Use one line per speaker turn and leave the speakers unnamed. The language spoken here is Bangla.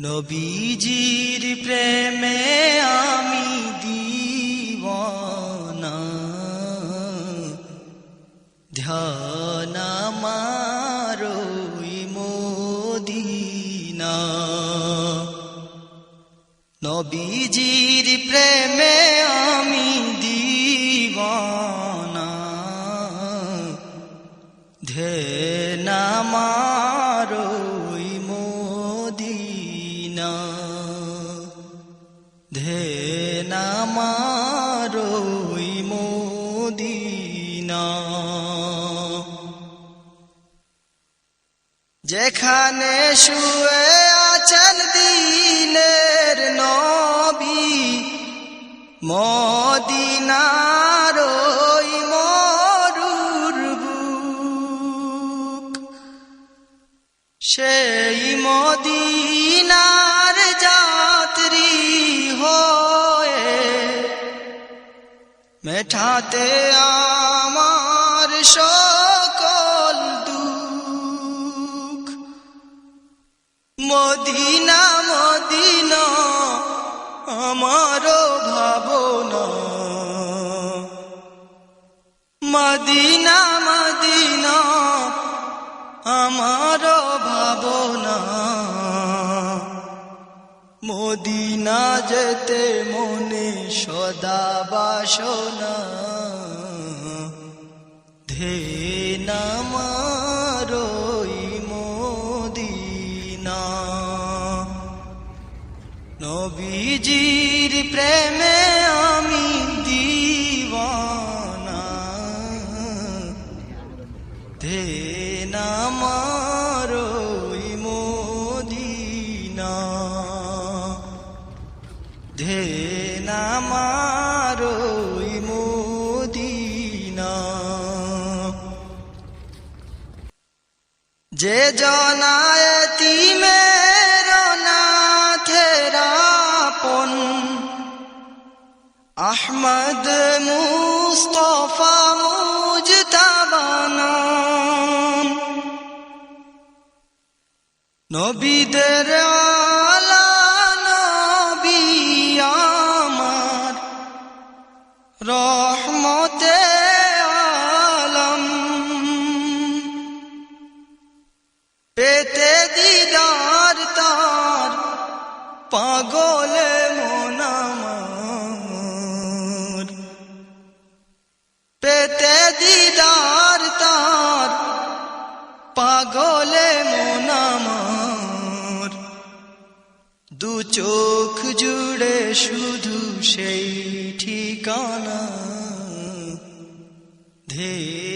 নবীজির প্রেমে আমি দিওয়ানা ধ্যান মারোই মোদিনা। নবীজির প্রেমে আমি দিওয়ানা ধ্যান মারোই মোদিনা। যেখানে শুয়ে আছেন দিনের নবী মদিনার মরুর সেই মদিনার মেঠাতে আমার সকল দুঃখ। মদিনা মদিনা আমার ভাবনা। মদিনা মদিনা মদিনা যেতে মনে সদা বাসনা। ধে নামারই মদিনা। নবীজির প্রেমে আমি দিওয়ানা। ধে নামারই ধে নামারই মদিনা। যে জনায় তিমের নাথেরাপন আহমদ মুস্তফা মুজতাবানাম নবীদের পেতে দিদার তার পাগল মনামার পেতে দিদার তার পাগল মনামার দু চোখ জুড়ে শুধু সেই ঠিকানা। ধেয়ে